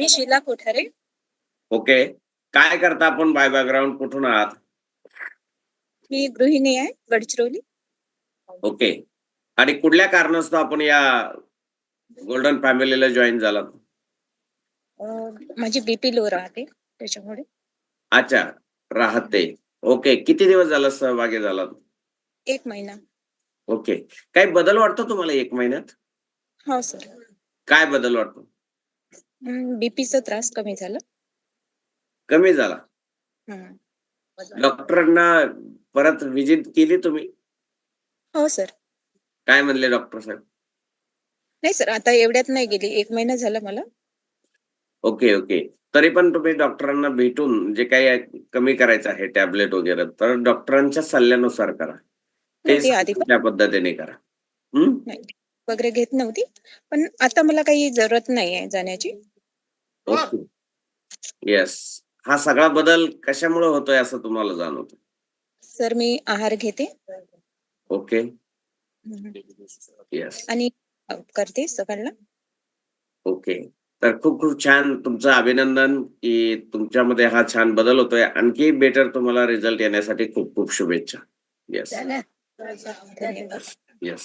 मी Sheila Kothare. Okay. काय करता आपण बाय बॅकग्राऊंड कुठून आहात? मी गृहिणी आहे गडचिरोली. ओके. आणि कुठल्या कारणास्तव आपण या गोल्डन फॅमिलीला जॉईन झालात? अं, माझी बीपी लो राहते त्याच्यामुळे. अच्छा. राहते. ओके. किती दिवस झाला सहभागी झालात? एक महिना. ओके. काही बदल वाटतो तुम्हाला एक महिन्यात? हो सर. काय बदल वाटतो? बीपीचा त्रास कमी झाला? कमी झाला. डॉक्टरांना परत व्हिजिट केली तुम्ही? हो सर काय म्हणले डॉक्टर साहेब? नाही सर आता एवढ्यात नाही गेली. एक महिना झाला मला. Okay okay. तरी पण तुम्ही डॉक्टरांना भेटून जे काही कमी करायचं आहे टॅबलेट वगैरे तर डॉक्टरांच्या सल्ल्यानुसार करा. ते आधी त्या पद्धतीने करा. हम्म? वगैरे घेत नव्हती. पण आता मला काही जरूरत नाही आहे जाण्याची. येस हा सगळा बदल कशामुळे होतोय असं तुम्हाला जाणवतं सर मी आहार घेते. ओके. येस आणि करते सकाळला. ओके. तर खूप खूप छान तुमचं अभिनंदन की तुमच्यामध्ये हा छान बदल होतोय. आणखी बेटर तुम्हाला रिझल्ट येण्यासाठी खूप खूप शुभेच्छा. येस धन्यवाद येस